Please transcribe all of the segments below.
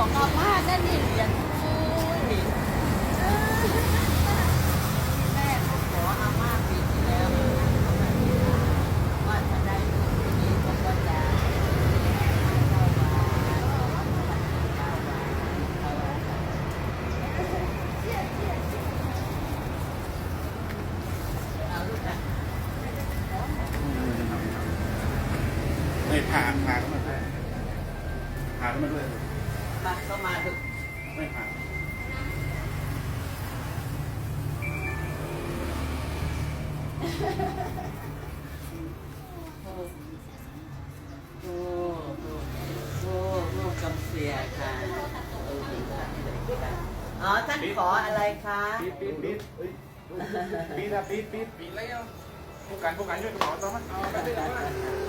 ของอาม่านั่นนี่เหรียญอุ้ยแม่ก็ขออาม่าปีที่แล้วว่าถ้าได้ลูกคนนี้เขาก็จะให้เก้าบาทเก้าบาเอาลูกนะไม่พาพาเขามาด้วยพาเขามาด้วย มาก็มาดูไม่พาโอ้โอ้โอ้ลูกกำเสียค่ะอ๋อท่านขออะไรคะปี๊ดปี๊ดปี๊ดเฮ้ยปี๊ดอะปี๊ดปี๊ดปี๊ดแล้วผู้การผู้การช่วยกระเป๋าต้องมั้ยเอาไปเลยเอาไปเลย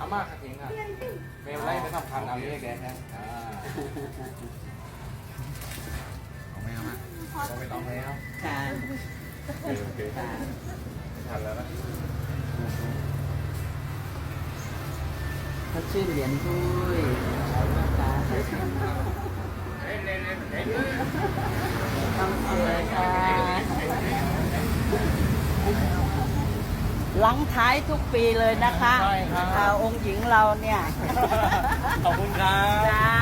อาม่าขัดเองอะเมลไล่ไม่ สำคัญเอาเรียกแกนะอ่าเอาไหมเอาไหมต้องไปต้องแล้วค่ะโอเคโอเคค่ะทันแล้วนะเขาชื่อเหรียญถ้วย หลังท้ายทุกปีเลยนะคะใช่ครับองค์หญิงเราเนี่ย ขอบคุณครับ